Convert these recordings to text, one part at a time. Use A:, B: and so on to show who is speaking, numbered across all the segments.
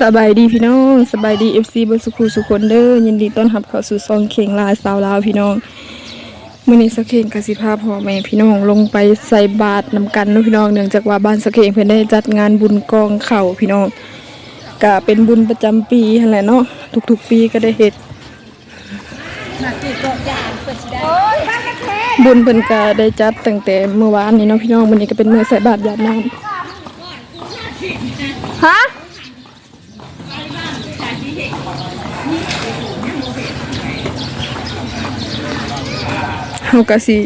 A: สบายดีพี่น้องสบายดี FC เบอร์สุขุสุขคนเด้อยินดีต้อนรับเข้าสู่ซองเข่งลายสาวลาวพี่น้องมื้อนี้สักเข่งกสิภาพ่อแม่พี่น้องลงไปใส่บาตรนำกันเนาะพี่น้องเนื่องจากว่าบ้านสักเข่งเพิ่นได้จัดงานบุญกองเข่าพี่น้องก็เป็นบุญประจำปีนั่นแหละเนาะทุกๆปีก็ได้เฮ็ดบุญเพิ่นก็ได้จัดตั้งแต่เมื่อวานนี้เนาะพี่น้องมื้อนี้ก็เป็นมื้อใส่บาตรยามน้ำฮะ เฮาก็สิ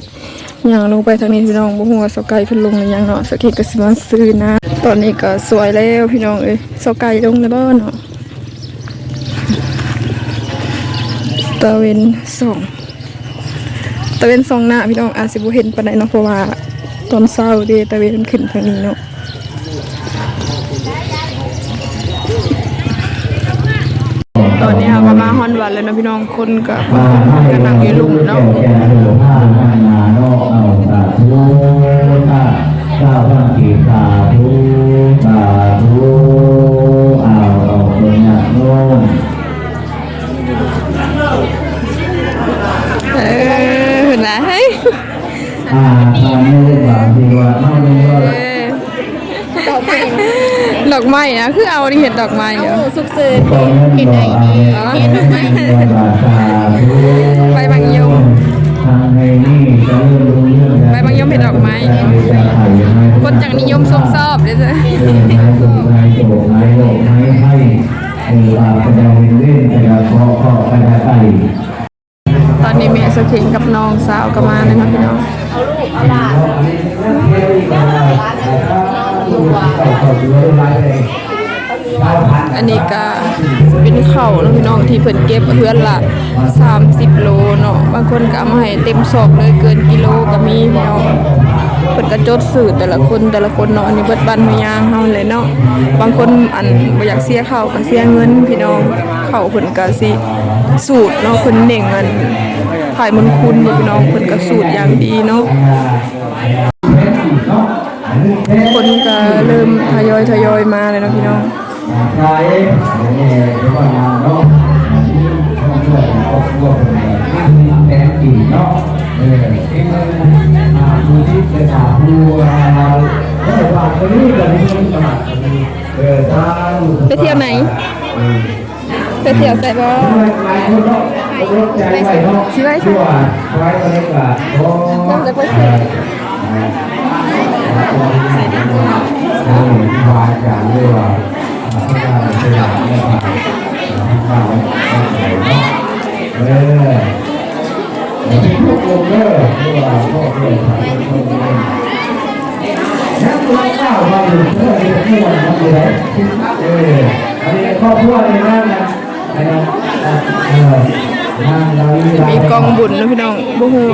A: ย่างลงไปทางนี้พี่น้องบ่ฮู้ว่าเสาไก่เพิ่นลงหรือยังเนาะสักทีก็สิมาซื้อนะ ตอนนี้ก็สวยแล้วพี่น้องเอ้ยเสาไก่ลงแล้วบ่เนาะตะเวนสองตะเวนสองหน้าพี่น้องอาจสิบ่เห็นปานใดเนาะเพราะว่าตอนเช้าเด้ตะเวนมันขึ้นทางนี้เนาะ นวันแล้วเนาะพี่น้องคนก็บางคนก็นั่งอยู่หลุมเนาะ
B: แก่ดูผ้านานาโนเอาสาธุข้าเจ้าพระกิสาธุสาธุเอาเอาเป็นญาติโยม
A: เออเห็นไหม
B: อาตาไม่ได้บาปดีว่าไม่ได้ว่า
A: ดอกไม้ดอกไม้นะคือเอาที่เห็นดอกไม้เนาะ
C: สุกเสย
B: ตอนนั้นบอกอะไรเป็นบาสาธุ
A: ใบบางยม
B: ทางในนี่จะเริ่มรู้เรื่อง
A: ใบบางยมเห็นดอกไม้
B: จะถ่ายยังไง
A: คนจังนิยมชมชอบเด้อจ้ะ
B: เออไม้สุขไม้โศกไม้โลกไม้ให้เอออาประดาเวนเล่นประดาเคาะเคาะประดาไก่
A: ตอนนี้เมย์สกิงกับน้องสาวก็มานะครับพี่น้ อันนี้ก็เป็นเข่าวเนาะพี่น้องที่เพิ่นเก็บเพื่อนละ 30 โลเนาะบางคนก็เอามาให้เต็มซอกเลยเกินกิโลก็มีพี่น้องเพิ่นก็จดสูตรแต่ละคนแต่ละคนเนาะอันนี้เบิดบ้านเฮายางเฮาเลยเนาะบางคนอันบ่อยากเสียเข้าก็เสียเงินพี่น้องเข้าเพิ่นก็สิสูตรเนาะเพิ่นเน่งอันขายมนคุณพี่น้องเพิ่นก็สูตรอย่างดีเนาะคนก็เริ่มทยอยทยอยมาเลยเนาะพี่น้อง
B: ใช่เนี่ยที่ว่างานเนาะช่องช่วยครอบครัวคนเนี่ยแต้กี่เนาะเออที่มันอ่าดูที่จะถามดูเราเออว่าคนนี้กับนี้สมัครเออถ้า
A: ไปเที่ยวไหนไปเที่ยวใส่บ่
B: หลายคนเนาะรถใจไว้เนาะ
A: สิไว้
B: ชั่ไว้ก็ได้กว่าโอ้
A: เราจะไปเที่ยว
B: วายการเรียกว่าพระการเรียกว่าพระการเออที่พวกเราเลิกเรียกว่าพวกเราทำคนเดียวนักร้องเก้ามาอยู่เพื่อะไหนเอออันนี้ครอบครัวนี่นั่นนะ นะเออนั่งเรา
A: มีกองบุญเนาะพี่น้องบ่ฮู้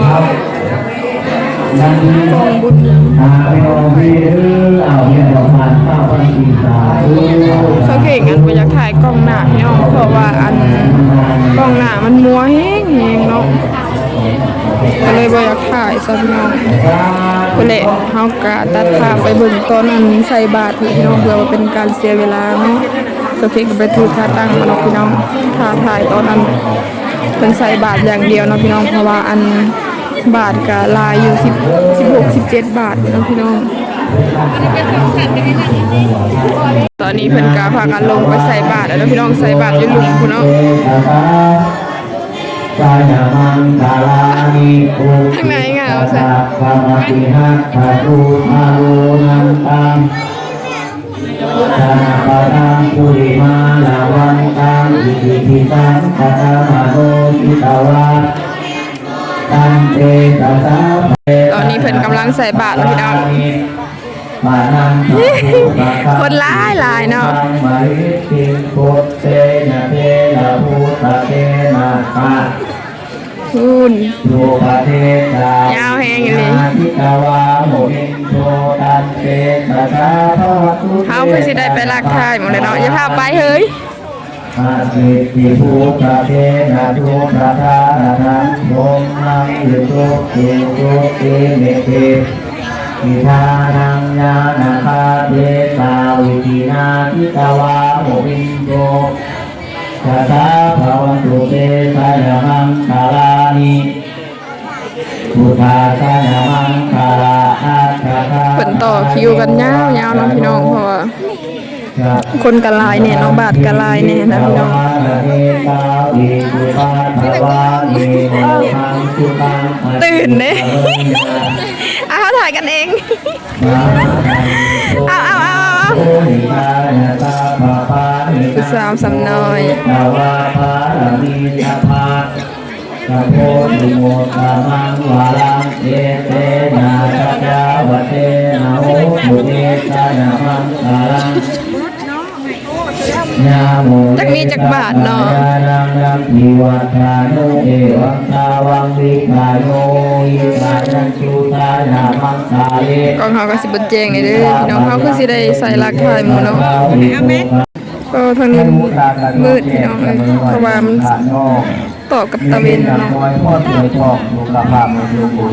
B: ค
A: ว่า
B: รับนั่ง
A: กองบุญ
B: อาไปนอนพี่เออเอาเนี่ยดอกไม้ข้าวพันปีศาจเออ
A: เขาเก่งอันบ่อยากถ่ายกล้องหน้าพี่น้องเพราะว่าอันกล้องหน้ามันมัวแฮงแฮงเนาะก็เลยบ่อยากถ่ายซะพี่น้องก็เลยเฮาก็ตัดภาพไปเบิ่งตอนนั้นใส่บาตรพี่น้องเพื่อว่าเป็นการเสียเวลาเนาะก็เพียงก็ไปถือค่าตั้งมาเนาะพี่น้องค่าถ่ายตอนนั้นเป็นใส่บาทอย่างเดียวเนาะพี่น้องเพราะว่าอัน บาทก็ลายอยู่สิบสิบหกสิบเจ็ดบาทเนาะพี่น้อง ตอนนี้เพิ่นกาพากันลงไปใส่บาทแล้วเนาะพี่น้องใส่บาทอยู่หลุมพุ่นเนาะ
B: กายามังกาลานิโอ
A: ข้างในไงเอาใส่
B: ปามาติหัตถาตุมาโลนันตังธนาปานังปุริมาลาวันตังอิติปิตังปะตามาโนทิตาวา ตันเตตาสาเป
A: ตอนนี้เพิ่นกำลังใส่บาทแล้วพี่น้อง
B: มานัง
A: คนหลายหลายเนาะ
B: มาลิติโกเตนะเตนะภูตะเตนะปะ
A: คุณ
B: โยปะเทตายา
A: วแห้งอยู่เลย
B: ทิกาวาโมหินโทตันเตตะตาภวตุ
A: เฮาเพิ่นสิได้ไปลักทายหมดเลยเนาะอย่าพาไปเฮ้ย
B: อาสิติภูตะเตนะทุตะทานะทังโมนังยุตุเกตุเกเมเกวิธานังญาณคาเทสาวิธีนาทิตาวาโมวินโยชะตาภวันตุเตสามังคาลานิพุทธาสามังคาลาอาชาคา
A: เพิ่นต่อคิวกันยาวๆเนาะพี่น้องเพราะว่า คนกะลายเนี่ยเนาะบาทกะลายเนี่ยนะพี่น้องตื่นเด้อ้าถ่ายกันเองเอาเอาเอาสาวสำน้อย
B: ตาวาภาระโพธิโมตามังวาลังเอเตนาจัจาวเตนะโหตุเอตานามังคาลัง
A: จักมีจักบาทเนาะ
B: ยานังนังทิวัฏานุเอวังตาวังวิกาโยอิกายันจุตานามังคาเล
A: กองเฮาก็สิบ่แจ้งนี่เด้อพี่น้องเฮาคือสิได้ใส่หลักถ่ายหมู่เนาะก็ทางนี้มืดพี่น้องเอ้ยเพราะว่ามันต่อกับตะเวนเนาะ
B: น้อยพ่อเธอชอบลูกกระพามันลูกปูน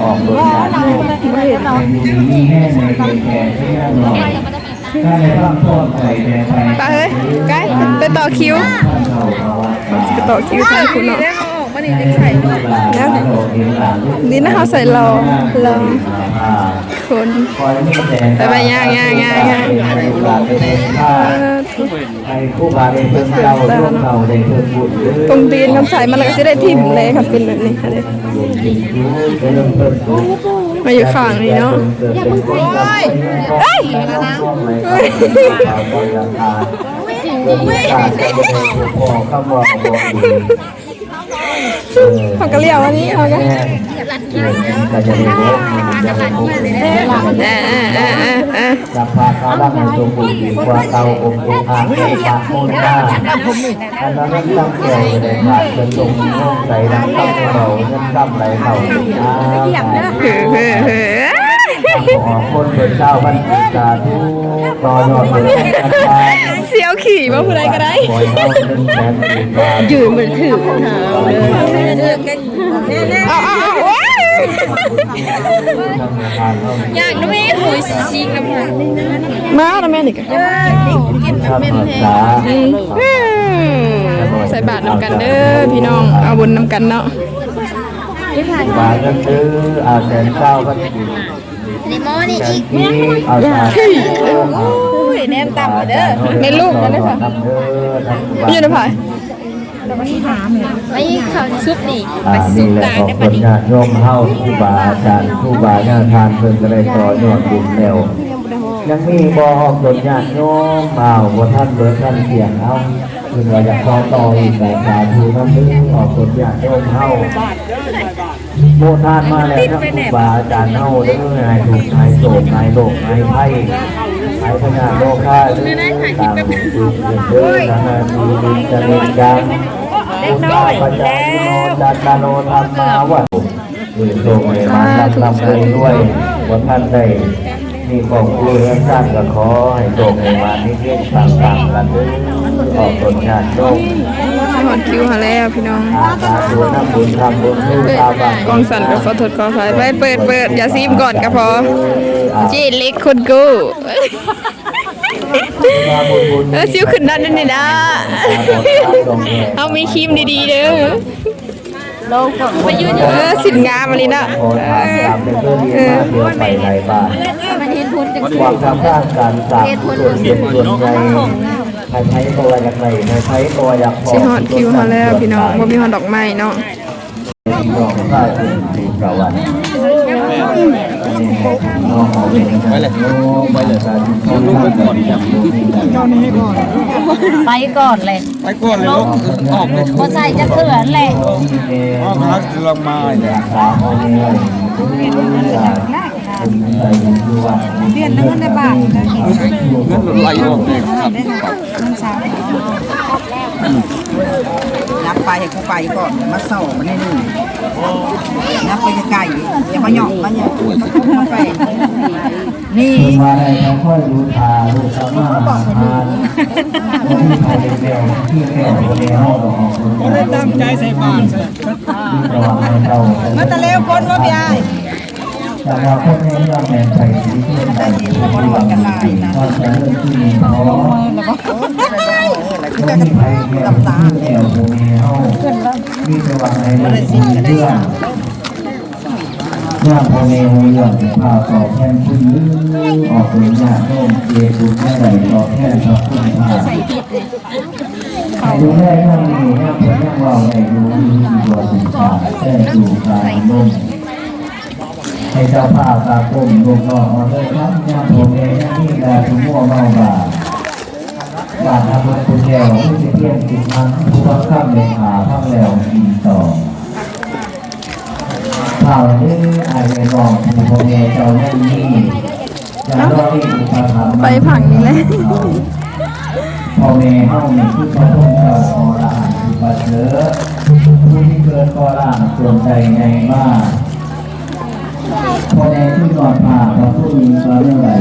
B: ออกโดยการดีมีแห้ในเพียงแค่ที่นั่งหน่อย ถ้าในภาพโทษใส่แต่ใส่
A: ไปเฮ้ยไกด์ไปต่อคิว
B: เราภาวะ
A: ไปต่อคิวทางคุณเนาะ
B: แล้ว
A: ดีนะเขาใส่รอรอคนไปไปย่างย่างย่างย่าง
B: ไอ้ผู้บาได้เพิ่มเราร่วมเราได้เพิ่มบุญ
A: ตรงตีนคำใส่มันแล้วก็จะได้ทิ่มเลยครับเป็นแบบนี้ค่ะเด้ มาอยู่ข้างนี้เนาะ
B: เฮ้ยเฮ้ยเขาบอก
A: เขาก็เรีย กว่านี้เขาก็
B: ก็จะได้รู้
A: อ่าอ่าอ่าอ่า
B: จะพาเขาบ้างในตัวบุญกว่าเตาองค์ทางในปากโคนหน้าอันนั้นตั้งใจในปากจนตรงนี้ใส่น้ำตั้งเราเงินตั้งไหลเข่าอ้าว
A: เฮ้อเฮ้อเฮ้อ
B: ขอคนเป็นเจ้าบันทิสาธุต่อยอดเป็นกัน ทาน
A: เสียวขี่มาผู้ใดก็ได้
B: อ
A: ยืนเหมือนถือหาเลยเอาเอาเอาว้ายอยากด้วยหอยชิงน้ำมันมาแล้วแม่หนี่กัน
B: ครับสา
A: ใส่บาทน้ำกันเด้อพี่น้องเอาบุญน้ำกันเนาะ
B: บาทก็คืออาแสนเก้าก็กิน
C: นี่โมนี่อี
B: น
C: ก
B: ที่เอาสาม
C: อุ้ ยแนมต่ำเด้อ
A: ในลูกกันได้ค่ะ
B: ทำเด้อทำ
A: ไม่อยู่ในผาย
C: ไม่เขาซุปนี่
B: อ่านี่แหละของคนญาติโยมเฮาผู้บาอาจารย์ผู้บาญาทานเพิ่นก็ได้ต่อยอดบุญแล้วยังมีบ่ออกคนญาติโยมมาบ่ท่านเบิดท่านเสียงเอาเพิ่นว่าอยากขอต่ออีกแต่สาธุนำเด้อออกคนญาติโยมเฮา โมทานมาแล้วนะผู้บาอาจารย์เฮาเด้อให้ถูกให้โศกให้โลกให้ไพ่ให้พญาโลกาเด้อตามบุญเด้อนะฮะมีบุญเจริญกันเล็กน้อยแล้วจัตตาโนธรรมาวัดมือโตในมาทำทำให้ด้วยวันท่านได้มีของผู้เลี้ยงสร้างก็ขอให้โตในมานิเทศต่างๆกันด้วยขออกผลงานโต
A: ห อดคิวหาแล้วพี่น้อง
B: อาสาธุน้ำบุญทำบุญผู้ตาบัง
A: กองสันกับขอโทษขออภัยไปเปิดเปิดอย่าซีมก่อนก็พอจีเล็กคนกูเออซิวขึ้นด้านนั้นนี่นะเอามีครีมดีๆเด้อไปยืนเออสินงามมาเลยนะ
B: ขอทานตามเป็นเพื่อนดีมากเดียวไปในบ้าน
C: มันเห็นพุนจัง
B: ความทำร่างการสามส่วนเด่นส่วนใหญ่ใครใช้ตัวอยากไหนใครใช้ตัวอยาก
A: สิฮอดคิวหาแล้วพี่น้องบ่มีฮอดดอกไม้เนาะ
B: พี่น้องข้าถึงสีประวัติน้องเอาไปเลยไปเลยการเขาลูกไปก่อนจับลูกนี่แหละ
C: ไปก่อนเลย
D: ไปก่อนเลยลูกออกเลย
C: พอใส่จะเขื่อนแหละ
D: ออกมาลงมาเนี่ย
B: สามเอาเลย เปลี่ยนเงินในบ้าน
D: เงินไหลออกเลยครับ
E: นับไปให้กูไปก่อนมาเศร้ามันนี่นี่นับไปไกลๆอย่ามาหยอกมันอย่ามาไปนี่
B: มาให้เขาค่อยดูทาดูสมาทานที่ใครเดียวที่แก่คนเดียวเราออกคนเดียว
D: ตั้งใจใส่บาตร
B: ที่ระวังให้เรา
E: มันตะเลวคนว่าพี่ไอ้
B: แต่ว่าคนในเรื่องแมนไปที่เที่ยวไปที่เที่ยวกันได้นะก็จะเริ่มที่มีเพราะ
E: คือ
B: ไม่
E: กัน
B: มีใครเกี่ยว
E: กับตา
B: ที่แอวโมเมเฮามีแต่ว่าในเรื่องเรื่องเรื่องโมเมเรื่องพาต่อแทนคุณยื้อออกเป็นญาติโยมเจตุแม่ไหลตอแทนพระคุณพาดูแลเรื่องนี้เรื่องผลเรื่องเราในรู้มีตัวสินค้าแท้สู่การนุ่ม ให้เจ้าภาพตาก้มลงนอนออเดอร์ครับยามผมเองนี่แหละถึงมั่วเมาบ่าบาททำบุญคุณแก้วผู้เพียงติดมันผู้บังคับเลขาพังแล้วกินต่อข่าวนี้อายในรองผู้พ่อแม่เจ้าแม่นี่จะรอที่อุปถัมภ์
A: ไปผังนี่แหละ
B: พ่อแม่เฮานี่คือพระพุทธเจ้าอรานอุปเสริฐผู้ที่เกิดก่อร่างส่วนใจในมาก พอแดงที่นอนผ่าพระผู้มีพระเมื่อไหร่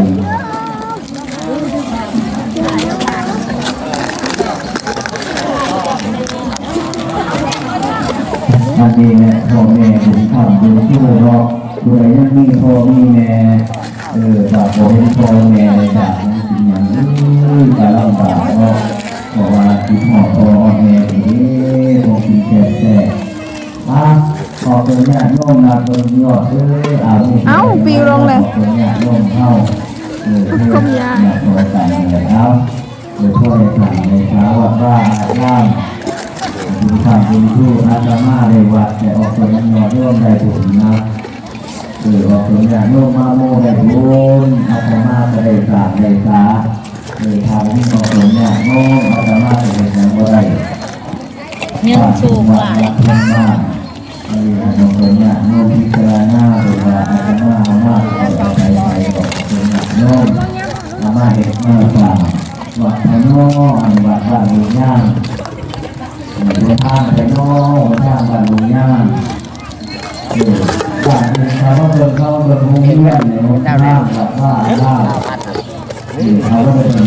B: อันนี้และพ่อแม่บุญธรรมบุญชูเนาะบุญอะไรนั่นมีพ่อมีแม่ เออบาปบ่เห็นพ่อแม่ในดาบนั้นจริงอย่างนี้จะลำบากเนาบอกว่าคิดหอพ่อแม่นี่บ่กินแก่แท้อะ เป็นญาติโยมนะเป็นยอดเอ้ยอาวุธ
A: เอาปิวลงเลย
B: ขอเป็นญาติโยมเข้าเออเพื่อ
A: ก้มยา
B: ญาติโยมต่างเลยครับโดยทั่วในต่างในเช้าวัดว่าอาบน้ำบุญธรรมบุญชูอาตมาในวัดแต่ออกตัวยังนอนร่วมได้บุญนะเออออกตัวอย่างโยมมาโมได้บุญอาตมาก็ได้สาได้สาเออทางที่ออกตัวอย่างโยมอาตมาจะเป็นอย่างไร
C: เงินสูงหลาย
B: เพิ่มมากเออออกตัวอย่างโยมพิจารณาหรือว่าอาตมาเอามากเอาไปใช้ออกตัวอย่งโยมอามาเห็นเมื่อสามวัดพระโนอันวัดบ้านมีย่างเดินทางไปโน่นทางบ้านลุงย่างเออบ้านนี้เขาก็เดินเข้า เดินมุงเยี่ยมเนี่ยทางแบบว่าว่า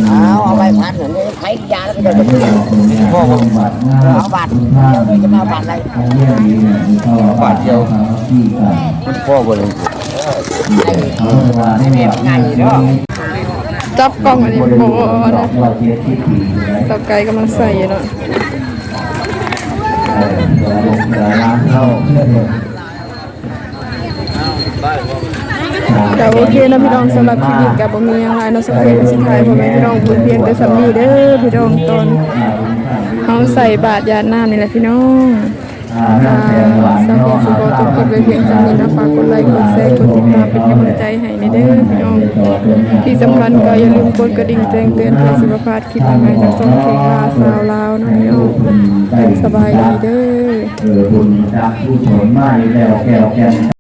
B: เอา
E: เอาไปพันเหมือนไผ่ยาแล้วก็
B: แต่
E: จะ
B: ไม่ออกตรงเนี้ยเขาบัตร
E: เอาบัตร
B: ทุกท่าน
E: จะมาบัตรอะไร
B: เขาเยี่ยมดีเนี่ยมีเขาบัตรเดียวเขาที่กัน
D: มันพ่อบ่เลย
B: เขาเลยว่าให้แบบง่ายเนาะ
A: จับกล้องอันนี้โบ
B: ดอ
A: นะ
B: กว่าเจ็ดที่ปีเลย
A: สกายกำลังใส่เนาะ
B: เออเดี๋ยวลงเดี๋ยวล้างเข้าเพื่อเดี๋ยว
A: กับโอเคนะพี่น้องสำหรับคลิปนี้กับบ่มีหยังไรเนาะสักเพลงสุดท้ายพ่อแม่พี่น้องบุญเพียงแต่สำนีเด้อพี่น้องตอนเฮาใส่บาตรยาดน้ำนี่แหละพี่น้อง
B: อ่า
A: อ่า
B: น้ำแกงหวาน
A: สัก
B: เนาะ
A: เพลงสุดท้ายจบคลิปเพียงสำนีนะฝากกดไลค์กดแชร์กดติดตามเป็นกำลังใจให้ในเด้อพี่น้องที่สำคัญก็อย่าลืมกดกระดิ่งแจ้งเตือนเพื่อสุขภาพคลิปใหม่ๆจากช่องเพลงลาสาวลาวนะพี่น้องสบายดีเด้อ
B: เออบุญจากผู้ชนมาอยู่แล้วแก้วแก้ม